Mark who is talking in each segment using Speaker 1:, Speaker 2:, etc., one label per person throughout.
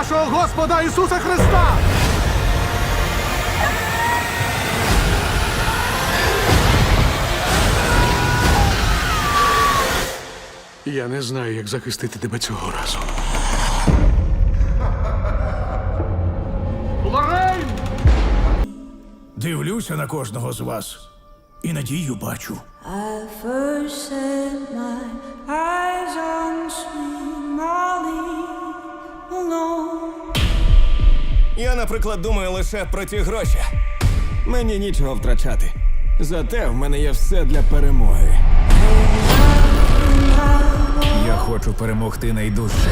Speaker 1: нашого Господа Ісуса Христа! Я не знаю, як захистити тебе цього разу. Лорейн!
Speaker 2: Дивлюся на кожного з вас і надію бачу.
Speaker 3: I first set my eyes on sweet.
Speaker 4: Я, наприклад, думаю лише про ті гроші. Мені нічого втрачати. Зате в мене є все для перемоги.
Speaker 5: Я хочу перемогти найдужче.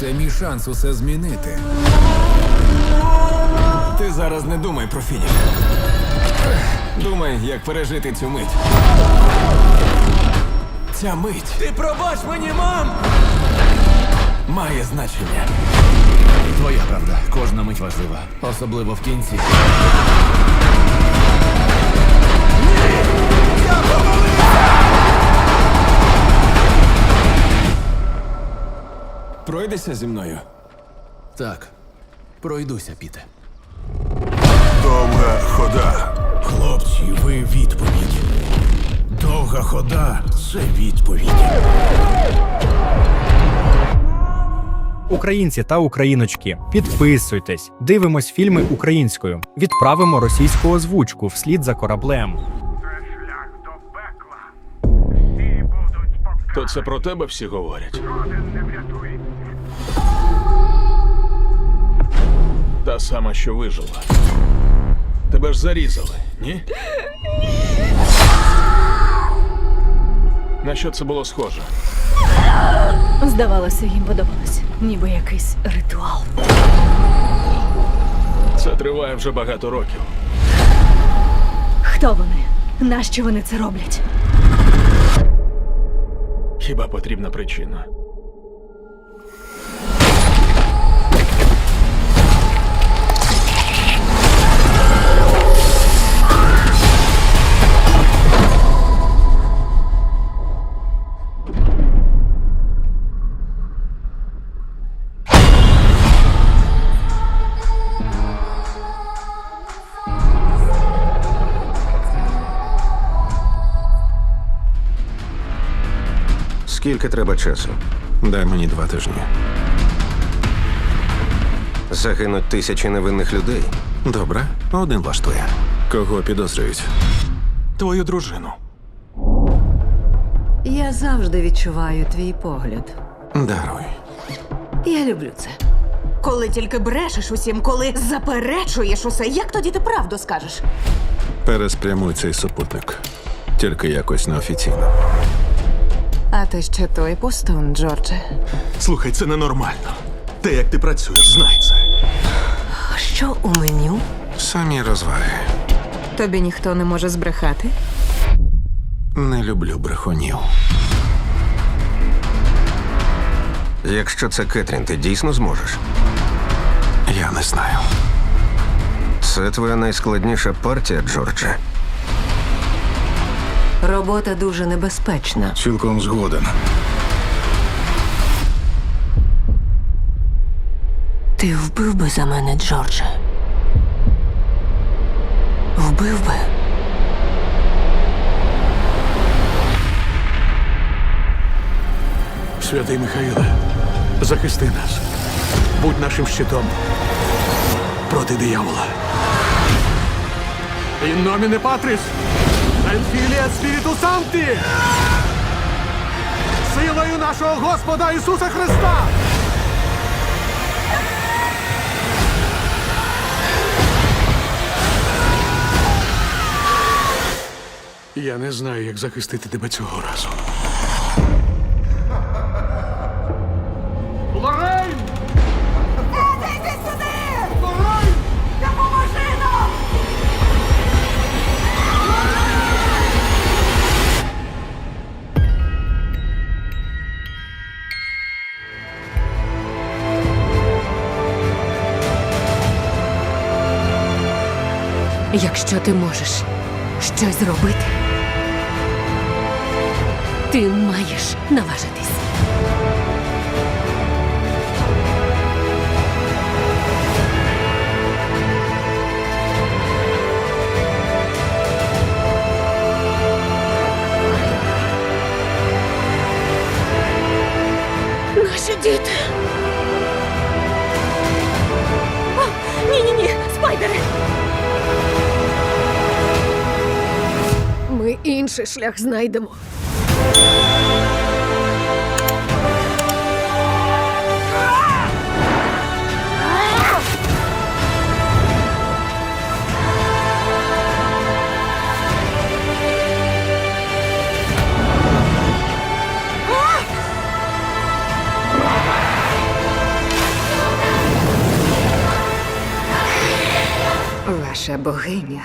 Speaker 5: Це мій шанс усе змінити.
Speaker 4: Ти зараз не думай про фініш. Думай, як пережити цю мить. Ця мить. Ти пробач мені, мам! Має значення.
Speaker 5: Твоя правда, кожна мить важлива, особливо в кінці.
Speaker 4: Пройдешся зі мною.
Speaker 5: Так, пройдуся, Піте.
Speaker 6: Довга хода.
Speaker 2: Хлопці, ви відповідь. Довга хода це відповідь.
Speaker 7: Українці та україночки, підписуйтесь, дивимось фільми українською, відправимо російську озвучку вслід за кораблем.
Speaker 1: шлях до пекла. Всі будуть
Speaker 6: То це про тебе всі говорять.
Speaker 1: Жоден не врятує.
Speaker 6: Та сама, що вижила. Тебе ж зарізали, ні? На що це було схоже?
Speaker 8: Здавалося, їм подобалось, ніби якийсь ритуал.
Speaker 6: Це триває вже багато років.
Speaker 8: Хто вони? Нащо вони це роблять?
Speaker 6: Хіба потрібна причина?
Speaker 9: Скільки треба часу? Дай мені два тижні. Загинуть тисячі невинних людей. Добре, один влаштує. Кого підозрюють?
Speaker 6: Твою дружину.
Speaker 10: Я завжди відчуваю твій погляд.
Speaker 9: Даруй.
Speaker 10: Я люблю це.
Speaker 11: Коли тільки брешеш усім, коли заперечуєш усе, як тоді ти правду скажеш?
Speaker 9: Переспрямуй цей супутник. Тільки якось неофіційно.
Speaker 11: Ти ще той пустун, Джордже.
Speaker 6: Слухай, це ненормально. Те, як ти працюєш, знай це.
Speaker 10: Що у меню?
Speaker 9: Самі розваги.
Speaker 11: Тобі ніхто не може збрехати?
Speaker 9: Не люблю брехунів. Якщо це Кетрін, ти дійсно зможеш? Я не знаю. Це твоя найскладніша партія, Джордже.
Speaker 10: Робота дуже небезпечна.
Speaker 2: Цілком згоден.
Speaker 10: Ти вбив би за мене, Джордже. Вбив би.
Speaker 1: Святий Михаїле, захисти нас. Будь нашим щитом проти диявола. In nomine Patris, Спіріту Sancti! Силою нашого Господа Ісуса Христа! Я не знаю, як захистити тебе цього разу.
Speaker 10: Що ти можеш щось зробити, ти маєш наважитись.
Speaker 8: Наші діти. Ні-ні ні, спайдери.
Speaker 12: Інший шлях знайдемо. Ваша богиня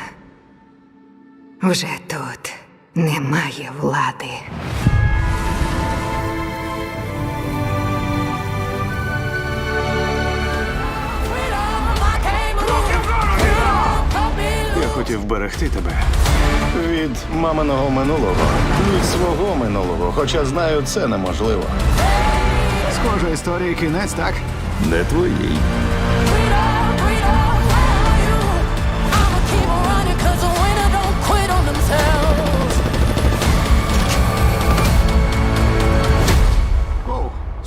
Speaker 12: вже тут немає влади.
Speaker 13: Я хотів берегти тебе від маминого минулого, від свого минулого, хоча знаю, це неможливо. Схожа історія кінець, так? Не твоїй.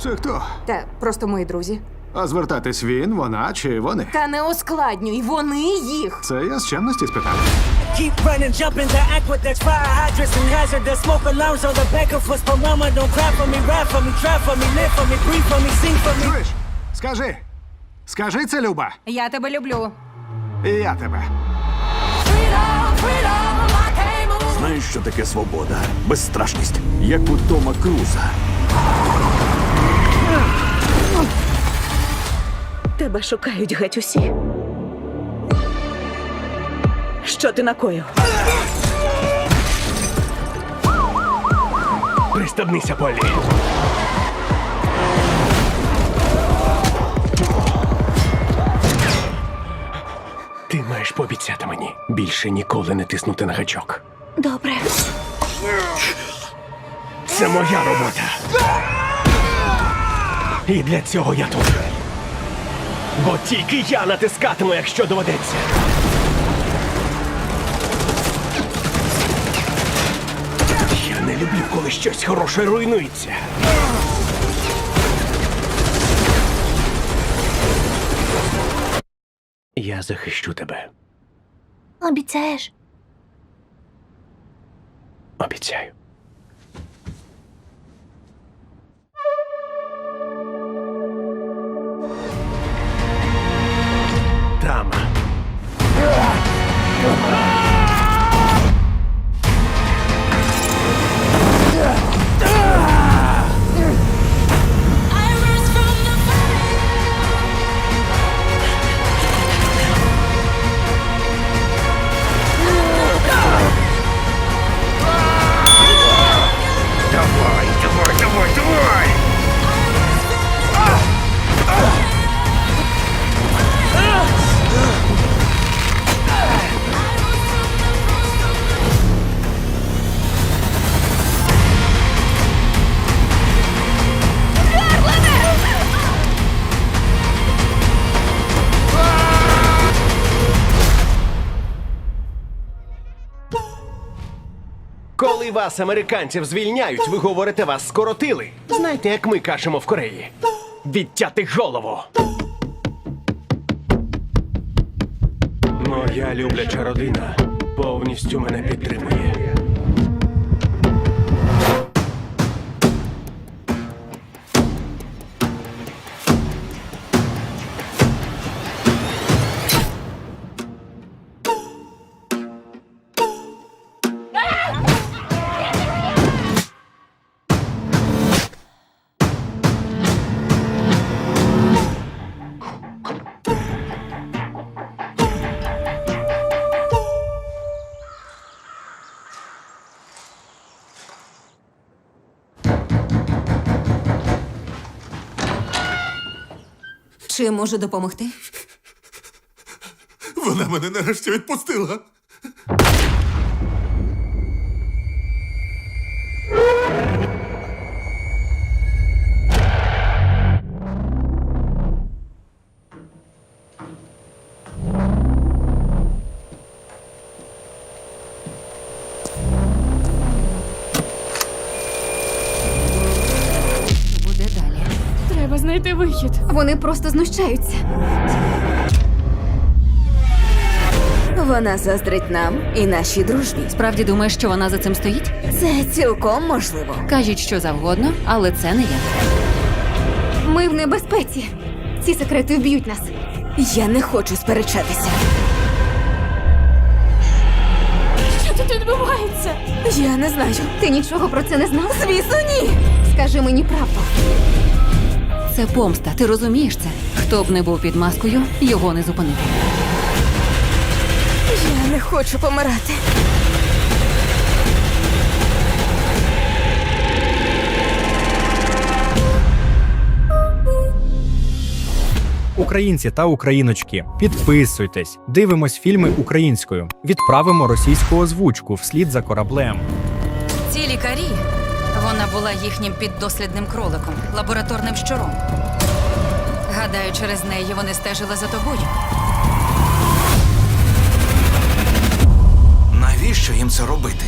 Speaker 13: Це хто?
Speaker 11: Та просто мої друзі.
Speaker 13: А звертатись він, вона чи вони?
Speaker 11: Та не ускладнюй, вони їх.
Speaker 13: Це я з чемності спитав.
Speaker 14: Keep running, jump in the aqueducts, fire hydrants and hazardous smoke alarms on the back of us. But mama, don't cry for me, rap for me, try for me, live for me, breathe for me, sing for me.
Speaker 13: Чуєш? Скажи. Скажи це, Люба.
Speaker 11: Я тебе люблю.
Speaker 13: І я тебе.
Speaker 2: Знаєш, що таке свобода? Безстрашність, як у Тома Круза.
Speaker 8: Тебе шукають геть усі. Що ти накоїв?
Speaker 14: Пристебнися, Полі. Ти маєш пообіцяти мені більше ніколи не тиснути на гачок.
Speaker 8: Добре.
Speaker 14: Це моя робота. І для цього я тут. Бо тільки я натискатиму, якщо доведеться. Я не люблю, коли щось хороше руйнується. Я захищу тебе.
Speaker 8: Обіцяєш?
Speaker 14: Обіцяю. Давай, вас, американців, звільняють, ви говорите, вас скоротили. Знаєте, як ми кажемо в Кореї? Відтяти голову. Моя любляча родина повністю мене підтримує.
Speaker 11: Чи можу допомогти?
Speaker 2: Вона мене нарешті відпустила.
Speaker 15: Вони просто знущаються.
Speaker 11: Вона заздрить нам і нашій дружбі.
Speaker 15: Справді думаєш, що вона за цим стоїть?
Speaker 11: Це цілком можливо.
Speaker 15: Кажіть, що завгодно, але це не я. Ми в небезпеці. Ці секрети вб'ють нас.
Speaker 11: Я не хочу сперечатися.
Speaker 15: Що тут відбувається?
Speaker 11: Я не знаю.
Speaker 15: Ти нічого про це не знав?
Speaker 11: Звісно, ні.
Speaker 15: Скажи мені правду. Це помста, ти розумієш це? Хто б не був під маскою, його не зупинити.
Speaker 11: Я не хочу помирати.
Speaker 7: Українці та україночки, підписуйтесь, дивимось фільми українською, відправимо російську озвучку вслід за кораблем.
Speaker 15: Ці лікарі. Вона була їхнім піддослідним кроликом, лабораторним щуром. Гадаю, через неї вони стежили за тобою.
Speaker 16: Навіщо їм це робити?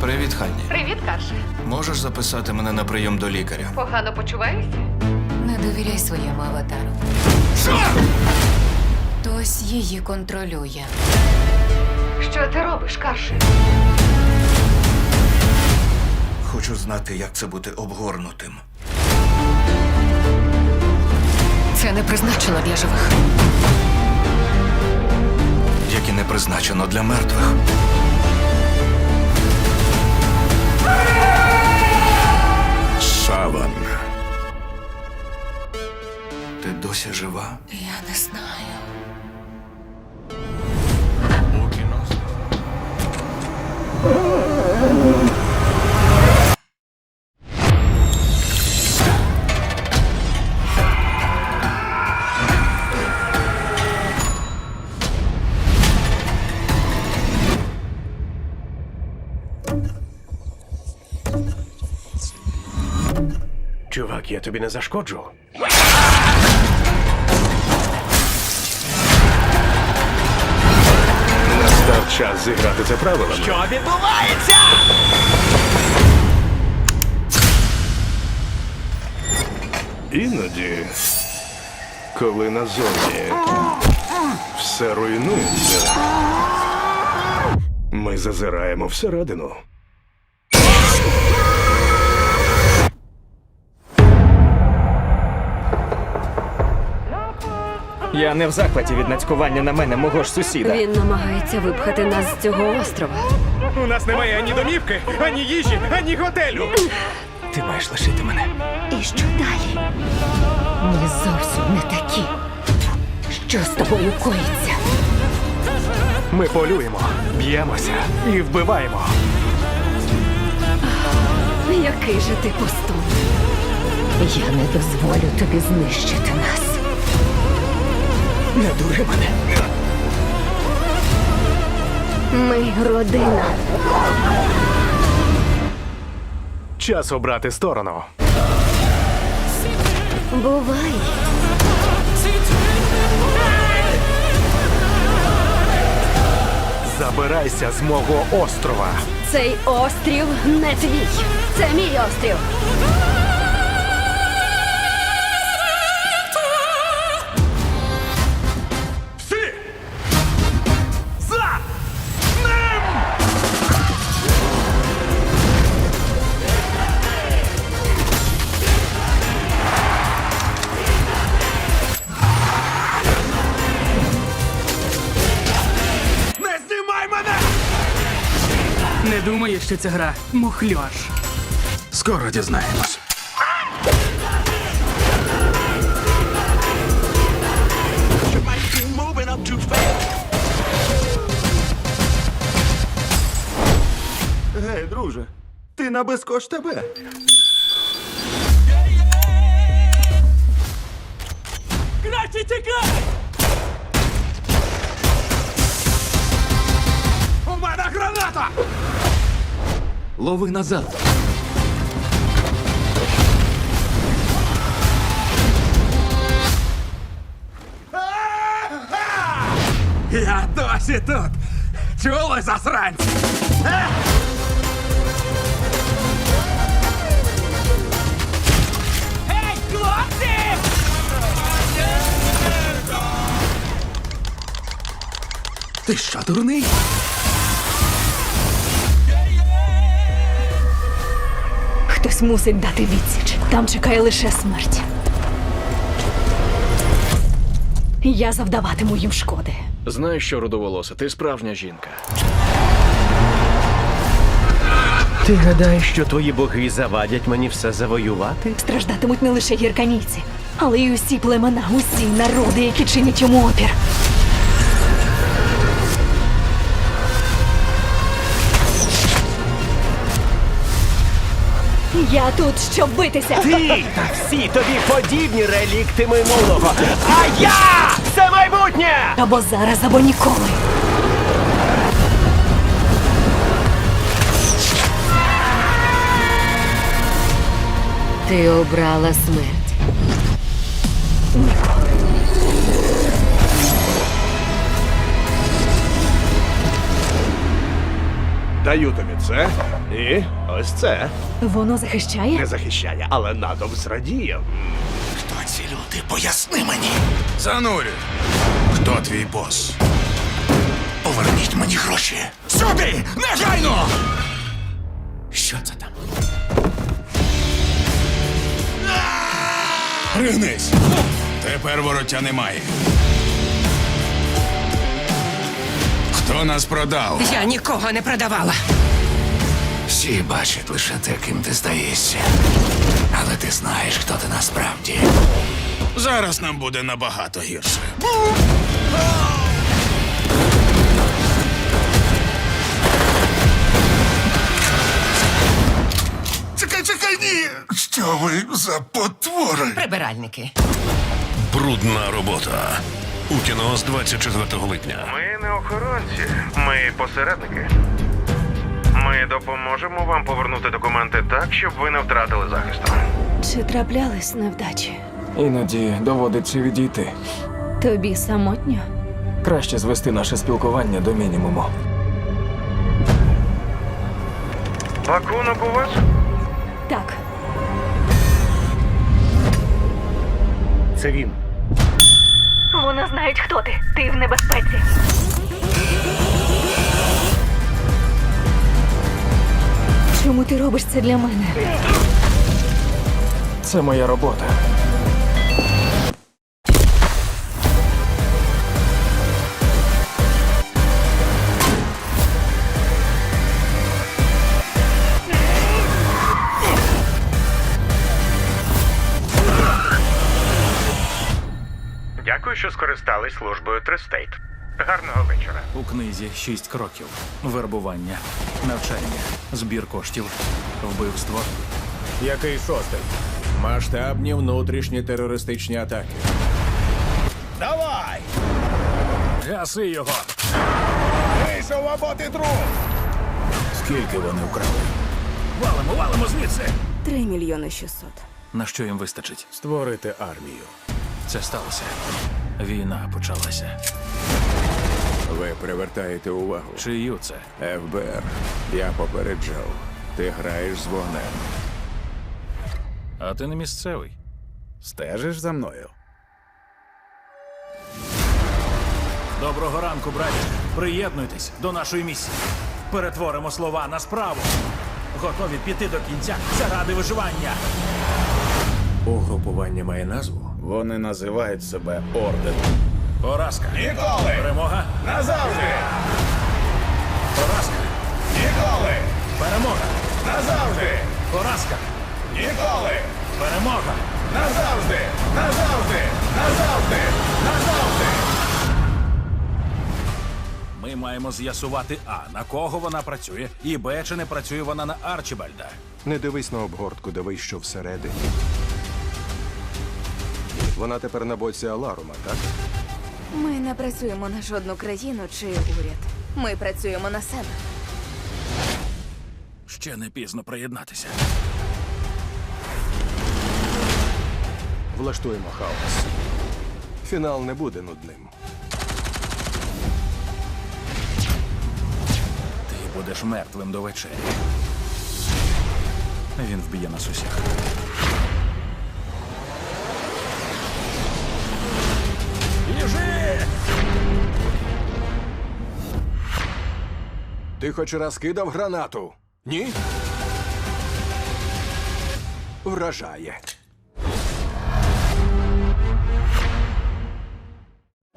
Speaker 17: Привіт, Ханні.
Speaker 15: Привіт, Карше.
Speaker 17: Можеш записати мене на прийом до лікаря?
Speaker 15: Погано почуваєшся? Не довіряй своєму аватару. Хтось її контролює. Що ти робиш, Карше?
Speaker 16: Хочу знати, як це бути обгорнутим.
Speaker 15: Це не призначено для живих.
Speaker 16: Як і не призначено для мертвих.
Speaker 14: Саван.
Speaker 16: Ти досі жива?
Speaker 15: Я не знаю.
Speaker 14: Чувак, я тобі не зашкоджу. Настав час зіграти це правилами. Що відбувається? Іноді, коли назовні все руйнується, ми зазираємо всередину.
Speaker 17: Я не в захваті від нацькування на мене мого ж сусіда.
Speaker 15: Він намагається випхати нас з цього острова.
Speaker 14: У нас немає ані домівки, ані їжі, ані готелю.
Speaker 17: Ти маєш лишити мене.
Speaker 15: І що далі? Ми зовсім не такі. Що з тобою коїться?
Speaker 14: Ми полюємо, б'ємося і вбиваємо.
Speaker 15: Який же ти пустун? Я не дозволю тобі знищити нас.
Speaker 17: Не дури мене.
Speaker 15: Ми родина.
Speaker 14: Час обрати сторону.
Speaker 15: Бувай.
Speaker 14: Забирайся з мого острова.
Speaker 15: Цей острів не твій. Це мій острів.
Speaker 16: Не
Speaker 18: думаю, що ця гра мухльош.
Speaker 16: Скоро дізнаємось.
Speaker 19: Гей, друже, ти на безкош тебе.
Speaker 18: Краще тікай!
Speaker 19: У мене граната!
Speaker 17: Лови назад.
Speaker 19: Я досі тут. Чули засранці? Гей, хлопці!
Speaker 20: Ти що, дурний?
Speaker 8: Хтось мусить дати відсіч. Там чекає лише смерть. Я завдаватиму їм шкоди.
Speaker 21: Знаєш що, рудоволоса, ти справжня жінка.
Speaker 14: Ти гадаєш, що твої боги завадять мені все завоювати?
Speaker 8: Страждатимуть не лише гірканійці, але й усі племена, усі народи, які чинять йому опір. Я тут, щоб битися.
Speaker 14: Ти та всі тобі подібні релікти минулого. А я це майбутнє!
Speaker 8: Або зараз, або ніколи. Ти обрала смерть.
Speaker 21: Даю тобі це і ось це.
Speaker 8: Воно захищає?
Speaker 21: Не захищає, але натовп зрадіє.
Speaker 20: Хто ці люди? Поясни мені. Занурю. Хто твій бос? Поверніть мені гроші. Сюди! Негайно! Що це там? Пригнись! Тепер вороття немає. Хто нас продав?
Speaker 22: Я нікого не продавала.
Speaker 20: Всі бачать лише те, ким ти здаєшся. Але ти знаєш, хто ти насправді. Зараз нам буде набагато гірше. Чекай, чекай, ні! Що ви за потвори?
Speaker 22: Прибиральники.
Speaker 20: Брудна робота. У кіно з 24 липня.
Speaker 16: Ми не охоронці, ми посередники. Ми допоможемо вам повернути документи так, щоб ви не втратили захисту.
Speaker 8: Чи траплялись невдачі?
Speaker 2: Іноді доводиться відійти.
Speaker 8: Тобі самотньо?
Speaker 2: Краще звести наше спілкування до мінімуму.
Speaker 16: Пакунок у вас?
Speaker 8: Так.
Speaker 14: Це він.
Speaker 8: Вони знають, хто ти. Ти в небезпеці. Чому ти робиш це для мене?
Speaker 2: Це моя робота.
Speaker 16: Дякую, що скористались службою Тристейт. Гарного вечора.
Speaker 19: У книзі шість кроків: вербування, навчання, збір коштів, вбивство.
Speaker 2: Який шостий? Масштабні внутрішні терористичні атаки. Давай!
Speaker 19: Гаси його!
Speaker 2: Вийшов або ти труп!
Speaker 19: Скільки вони вкрали? Валимо, валимо звідси!
Speaker 8: Три мільйони шістсот.
Speaker 19: На що їм вистачить?
Speaker 2: Створити армію.
Speaker 19: Це сталося. Війна почалася.
Speaker 2: Ви привертаєте увагу.
Speaker 19: Чию це?
Speaker 2: ФБР. Я попереджав. Ти граєш з вогнем.
Speaker 19: А ти не місцевий.
Speaker 2: Стежиш за мною.
Speaker 19: Доброго ранку, браті. Приєднуйтесь до нашої місії. Перетворимо слова на справу. Готові піти до кінця заради виживання.
Speaker 2: Угрупування має назву. Вони називають себе орденом.
Speaker 19: Поразка. Ніколи! Перемога.
Speaker 2: Назавжди!
Speaker 19: Поразка.
Speaker 2: Ніколи!
Speaker 19: Перемога.
Speaker 2: Назавжди!
Speaker 19: Поразка.
Speaker 2: Ніколи!
Speaker 19: Перемога.
Speaker 2: Назавжди! Назавжди! Назавжди! Назавжди!
Speaker 19: Ми маємо з'ясувати А, на кого вона працює, і Б, чи не працює вона на Арчібальда.
Speaker 16: Не дивись на обгортку, дивись, що всередині. Вона тепер на боці Аларума, так?
Speaker 11: Ми не працюємо на жодну країну чи уряд. Ми працюємо на себе.
Speaker 19: Ще не пізно приєднатися.
Speaker 16: Влаштуємо хаос. Фінал не буде нудним.
Speaker 19: Ти будеш мертвим до вечері. Він вб'є нас усіх. Біжи!
Speaker 23: Ти хоч раз кидав гранату? Ні? Вражає.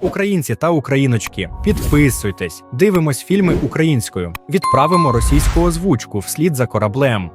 Speaker 7: Українці та україночки, підписуйтесь, дивимось фільми українською, відправимо російську озвучку вслід за кораблем.